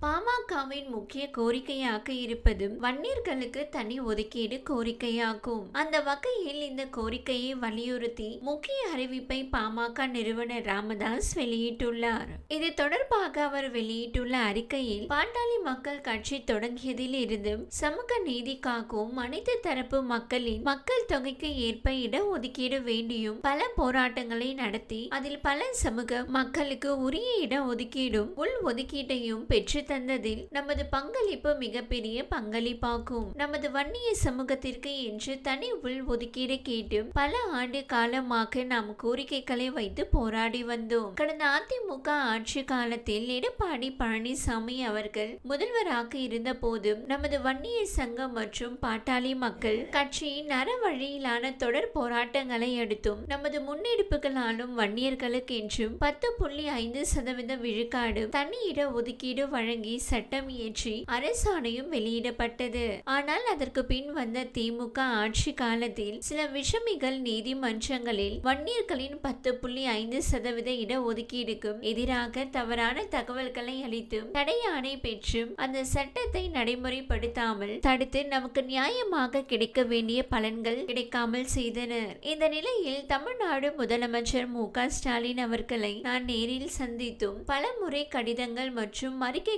பாமகவின் முக்கிய கோரிக்கையாக இருப்பதும் வன்னியர்களுக்கு தனி ஒதுக்கீடு கோரிக்கையாகும். அந்த வகையில் இந்த கோரிக்கையை வலியுறுத்தி முக்கிய அறிவிப்பை பாமக நிறுவனர் ராமதாஸ் வெளியிட்டுள்ளார். இது தொடர்பாக அவர் வெளியிட்டுள்ள அறிக்கையில் பாட்டாளி மக்கள் கட்சி தொடங்கியதில் இருந்து சமூக நீதிக்காகவும் அனைத்து தரப்பு மக்களின் மக்கள் தொகைக்கு ஏற்ப இட ஒதுக்கீடு வேண்டியும் பல போராட்டங்களை நடத்தி அதில் பல சமூக மக்களுக்கு உரிய இட ஒதுக்கீடும் உள் ஒதுக்கீட்டையும் பெற்று தந்ததில் நமது பங்களிப்பு மிகப்பெரிய பங்களிப்பாகும். நமது வன்னிய சமூகத்திற்கு என்று தனி உள் ஒதுக்கீடு கேட்டு பல ஆண்டு காலமாக நாம் கோரிக்கைகளை வைத்து போராடி வந்தோம். கடந்த அதிமுக ஆட்சி காலத்தில் எடப்பாடி பழனிசாமி அவர்கள் முதல்வராக இருந்த போதும் நமது வன்னிய சங்கம் மற்றும் பாட்டாளி மக்கள் கட்சியின் நர வழியிலான தொடர் போராட்டங்களை அடுத்தும் நமது முன்னெடுப்புகளாலும் வன்னியர்களுக்கு என்றும் பத்து புள்ளி ஐந்து சதவீத விழுக்காடு தனி இட ஒதுக்கீடு வழங்க சட்டம் இயற்றி அரசாணையும் வெளியிடப்பட்டது. ஆனால் அதற்கு பின் வந்த திமுக ஆட்சி காலத்தில் சில விஷமிகள் நீதிமன்றங்களில் வன்னியர்களின் பத்து புள்ளி ஐந்து சதவீத இடஒதுக்கீடுக்கும் எதிராக தவறான தகவல்களை அளித்தும் தடை ஆணை பெற்றும் அந்த சட்டத்தை நடைமுறைப்படுத்தாமல் தடுத்து நமக்கு நியாயமாக கிடைக்க வேண்டிய பலன்கள் கிடைக்காமல் செய்தனர். இந்த நிலையில் தமிழ்நாடு முதலமைச்சர் மு க ஸ்டாலின் அவர்களை நான் நேரில் சந்தித்தும் பல முறை கடிதங்கள் மற்றும்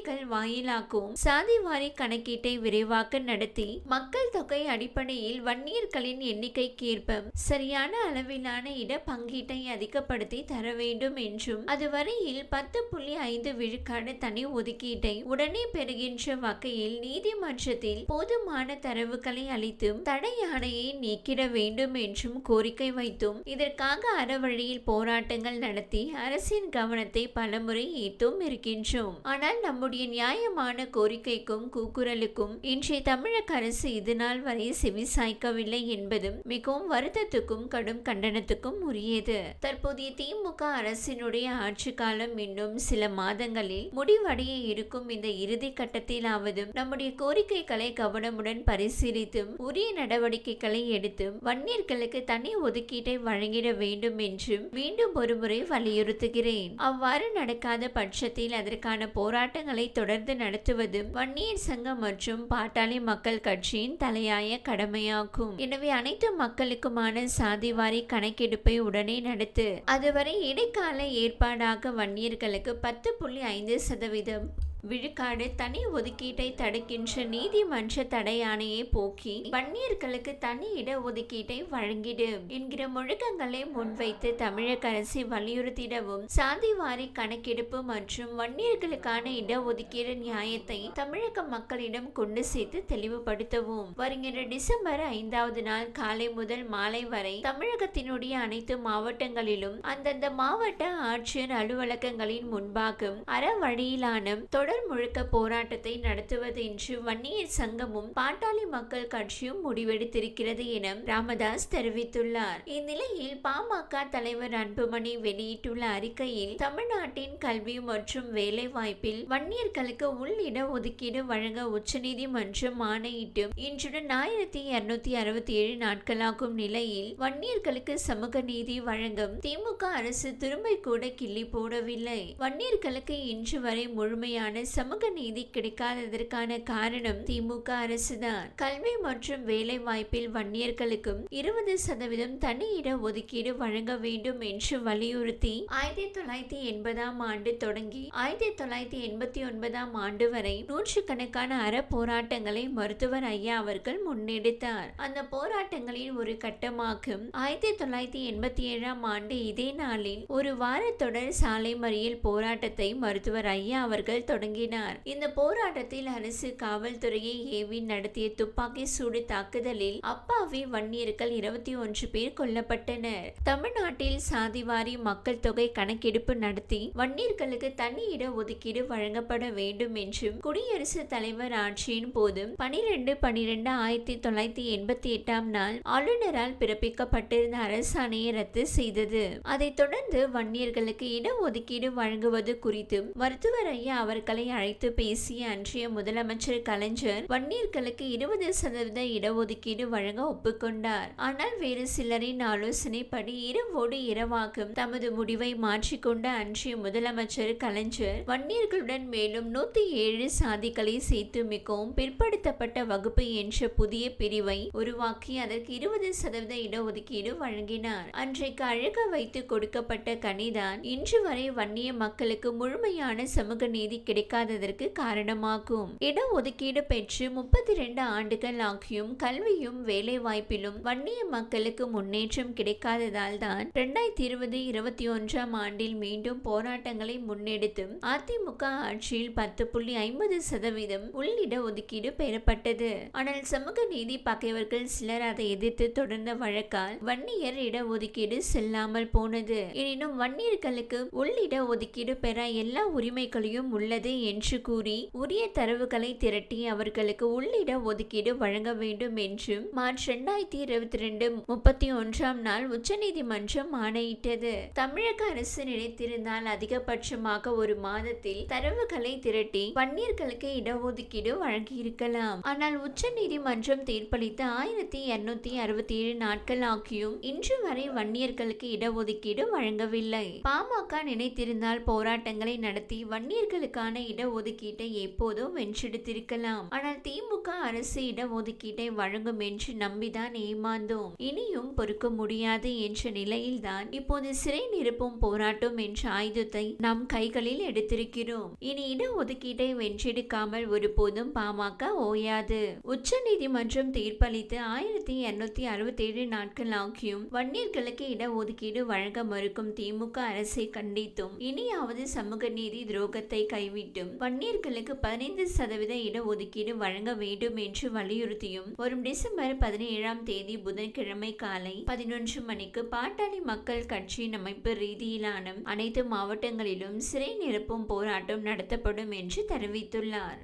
அறிக்கைகள் வாயிலாகவும் சாதிவாரி கணக்கீட்டை விரைவாக நடத்தி மக்கள் தொகை அடிப்படையில் வன்னியர்களின் எண்ணிக்கைக்கு ஏற்ப சரியான அளவிலான இட பங்கீட்டை அதிகப்படுத்தி தர வேண்டும் என்றும் அதுவரையில் பத்து புள்ளி ஐந்து விழுக்காடு தனி ஒதுக்கீட்டை உடனே பெறுகின்ற வகையில் நீதிமன்றத்தில் போதுமான தரவுகளை அளித்தும் தடை ஆணையை நீக்கிட வேண்டும் என்றும் கோரிக்கை வைத்தும் இதற்காக அறவழியில் போராட்டங்கள் நடத்தி அரசின் கவனத்தை பலமுறை ஈர்த்தும் இருக்கின்றோம். ஆனால் நம்முடைய நியாயமான கோரிக்கைக்கும் கூக்குரலுக்கும் இன்றைய தமிழக அரசு இதுநாள் வரை செவி சாய்க்கவில்லை என்பதும் மிகவும் வருத்தத்துக்கும் கடும் கண்டனத்துக்கும் உரியது. தற்போதைய திமுக அரசினுடைய ஆட்சி காலம் இன்னும் சில மாதங்களில் முடிவடைய இருக்கும் இந்த இறுதி கட்டத்திலாவதும் நம்முடைய கோரிக்கைகளை கவனமுடன் பரிசீலித்தும் உரிய நடவடிக்கைகளை எடுத்தும் வன்னியர்களுக்கு தனி ஒதுக்கீட்டை வழங்கிட வேண்டும் என்றும் மீண்டும் ஒருமுறை வலியுறுத்துகிறேன். அவ்வாறு நடக்காத பட்சத்தில் அதற்கான போராட்டங்களை தொடர்ந்து நடத்துவது வன்னியர் சங்கம் மற்றும் பாட்டாளி மக்கள் கட்சியின் தலையாய கடமையாகும். எனவே அனைத்து மக்களுக்குமான சாதிவாரி கணக்கெடுப்பை உடனே நடத்து. அதுவரை இடைக்கால ஏற்பாடாக வன்னியர்களுக்கு பத்து புள்ளி ஐந்து சதவீதம் விழுக்காடு தனி ஒதுக்கீட்டை தடுக்கின்ற நீதிமன்ற தடையானையை போக்கி வன்னியர்களுக்கு தனி இட ஒதுக்கீட்டை வழங்கிடு என்கிற முழக்கங்களை முன்வைத்து தமிழக அரசை வலியுறுத்திடவும் சாதிவாரி கணக்கெடுப்பு மற்றும் வன்னியர்களுக்கான இட ஒதுக்கீடு நியாயத்தை தமிழக மக்களிடம் கொண்டு சேர்த்து தெளிவுபடுத்தவும். வருகின்ற டிசம்பர் ஐந்தாவது நாள் காலை முதல் மாலை வரை தமிழகத்தினுடைய அனைத்து மாவட்டங்களிலும் அந்தந்த மாவட்ட ஆட்சியர் அலுவலகங்களின் முன்பாகும் அற வழியிலான தொடர் முழுக்க போராட்டத்தை நடத்துவது என்று வன்னியர் சங்கமும் பாட்டாளி மக்கள் கட்சியும் முடிவெடுத்திருக்கிறது என ராமதாஸ் தெரிவித்துள்ளார். இந்நிலையில் பாமக தலைவர் அன்புமணி வெளியிட்டுள்ள அறிக்கையில் தமிழ்நாட்டின் கல்வி மற்றும் வேலை வாய்ப்பில் வன்னியர்களுக்கு உள் இட ஒதுக்கீடு வழங்க உச்சநீதிமன்றம் ஆணையிட்டு இன்றுடன் ஆயிரத்தி இருநூத்தி அறுபத்தி ஏழு நாட்களாகும் நிலையில் வன்னியர்களுக்கு சமூக நீதி வழங்கும் திமுக அரசு திரும்ப கூட கிள்ளி போடவில்லை. வன்னியர்களுக்கு இன்று வரை முழுமையான சமூக நீதி கிடைக்காததற்கான காரணம் திமுக அரசுதான். கல்வி மற்றும் வேலை வாய்ப்பில் வன்னியர்களுக்கும் இருபது சதவீதம் தனி இட ஒதுக்கீடு வழங்க வேண்டும் என்று வலியுறுத்தி ஆயிரத்தி தொள்ளாயிரத்தி எண்பதாம் ஆண்டு தொடங்கி ஆயிரத்தி தொள்ளாயிரத்தி எண்பத்தி ஒன்பதாம் ஆண்டு வரை நூற்றுக்கணக்கான அற போராட்டங்களை மருத்துவர் ஐயா அவர்கள் முன்னெடுத்தார். அந்த போராட்டங்களின் ஒரு கட்டமாகும். ஆயிரத்தி தொள்ளாயிரத்தி எண்பத்தி ஏழாம் ஆண்டு இதே நாளில் ஒரு வார தொடர் சாலை மறியல் போராட்டத்தை மருத்துவர் ஐயா அவர்கள் தொடங்கினார் இந்த போராட்டத்தில் அரசு காவல்துறையை ஏவி நடத்திய துப்பாக்கி சூடு தாக்குதலில் அப்பாவி வன்னியர்கள் இருபத்தி ஒன்று பேர் கொல்லப்பட்டனர். தமிழ்நாட்டில் சாதிவாரி மக்கள் தொகை கணக்கெடுப்பு நடத்தி வன்னியர்களுக்கு தனி இட ஒதுக்கீடு வழங்கப்பட வேண்டும் என்றும் குடியரசுத் தலைவர் ஆட்சியின் போதும் பனிரெண்டு பனிரெண்டு ஆயிரத்தி தொள்ளாயிரத்தி எண்பத்தி எட்டாம் நாள் ஆளுநரால் பிறப்பிக்கப்பட்டிருந்த அரசாணையை ரத்து செய்தது. அதைத் தொடர்ந்து வன்னியர்களுக்கு இட ஒதுக்கீடு வழங்குவது குறித்தும் மருத்துவர் ஐயா அவர்கள் மக்களை அழைத்து பேசிய அன்றைய முதலமைச்சர் கலைஞர் வன்னியர்களுக்கு இருபது சதவீத இடஒதுக்கீடு வழங்க ஒப்புக்கொண்டார். ஆனால் வேறு சிலரின் ஆலோசனைப்படி இரவோடு இரவாகும் தமது முடிவை மாற்றிக்கொண்ட அன்றைய முதலமைச்சர் கலைஞர் வன்னியர்களுடன் மேலும் நூத்தி ஏழு சாதிகளை சேர்த்து மிகவும் பிற்படுத்தப்பட்ட வகுப்பு என்ற புதிய பிரிவை உருவாக்கி அதற்கு இருபது சதவீத இடஒதுக்கீடு வழங்கினார். அன்றைக்கு அழக வைத்து கொடுக்கப்பட்ட கனிதான் இன்று வரை வன்னிய மக்களுக்கு முழுமையான சமூக நீதி கிடைக்காததற்கு காரணமாகும். இடஒதுக்கீடு பெற்று முப்பத்தி ரெண்டு ஆண்டுகள் ஆகியும் கல்வியும் வேலை வாய்ப்பிலும் வன்னிய மக்களுக்கு முன்னேற்றம் கிடைக்காததால் தான் இரண்டாயிரத்தி இருபது இருபத்தி ஒன்றாம் ஆண்டில் மீண்டும் போராட்டங்களை முன்னெடுத்தும் அதிமுக ஆட்சியில் பத்து புள்ளி ஐம்பது சதவீதம் உள்ளிட ஒதுக்கீடு பெறப்பட்டது. ஆனால் சமூக நீதி பகைவர்கள் சிலர் அதை எதிர்த்து தொடர்ந்த வழக்கால் வன்னியர் இட ஒதுக்கீடு செல்லாமல் போனது. எனினும் வன்னியர்களுக்கு உள்ளிட ஒதுக்கீடு பெற எல்லா உரிமைகளையும் உள்ளது என்று கூறி உரிய தரவுகளை திரட்டி அவர்களுக்கு உள்ளிட ஒதுக்கீடு வழங்க வேண்டும் என்றும் மார்ச் இரண்டாயிரத்தி இருபத்தி ரெண்டு முப்பத்தி ஒன்றாம் நாள் உச்சநீதிமன்றம் ஆணையிட்டது. தமிழக அரசு நினைத்திருந்தால் அதிகபட்சமாக ஒரு மாதத்தில் தரவுகளை திரட்டி வன்னியர்களுக்கு இடஒதுக்கீடு வழங்கியிருக்கலாம். ஆனால் உச்ச நீதிமன்றம் தீர்ப்பளித்து ஆயிரத்தி இருநூத்தி அறுபத்தி ஏழு நாட்கள் ஆகியும் இன்று வரை வன்னியர்களுக்கு இடஒதுக்கீடு வழங்கவில்லை. பாமக நினைத்திருந்தால் போராட்டங்களை நடத்தி வன்னியர்களுக்கான இடஒதுக்கீட்டை எப்போதோ வென்றெடுத்திருக்கலாம். ஆனால் திமுக அரசு இட ஒதுக்கீட்டை வழங்கும் என்று நம்பிதான் ஏமாந்தோம். இனியும் பொறுக்க முடியாது என்ற நிலையில்தான் இப்போது சிறை நிரப்பும் போராட்டம் என்ற ஆயுதத்தை நாம் கைகளில் எடுத்திருக்கிறோம். இனி இடஒதுக்கீட்டை வென்றெடுக்காமல் ஒருபோதும் பாமக ஓயாது. உச்ச நீதிமன்றம் தீர்ப்பளித்து ஆயிரத்தி இருநூத்தி அறுபத்தி ஏழு நாட்கள் ஆகியும் வன்னியர்களுக்கு இட ஒதுக்கீடு வழங்க மறுக்கும் திமுக அரசை கண்டித்தும் இனியாவது சமூக நீதி துரோகத்தை கைவிட்டு குறிப்பிட்டும் வன்னியர்களுக்கு பதினைந்து சதவீத இடஒதுக்கீடு வழங்க வேண்டும் என்று வலியுறுத்தியும் வரும் டிசம்பர் பதினேழாம் தேதி புதன்கிழமை காலை பதினொன்று மணிக்கு பாட்டாளி மக்கள் கட்சியின் அமைப்பு ரீதியிலான அனைத்து மாவட்டங்களிலும் சிறை நிரப்பும் போராட்டம் நடத்தப்படும் என்று தெரிவித்துள்ளார்.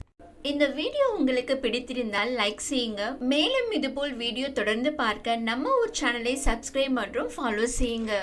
இந்த வீடியோ உங்களுக்கு பிடித்திருந்தால் லைக் செய்யுங்க. மேலும் இதுபோல் வீடியோ தொடர்ந்து பார்க்க நம்ம ஒரு சேனலை சப்ஸ்கிரைப் மற்றும் ஃபாலோ செய்யுங்க.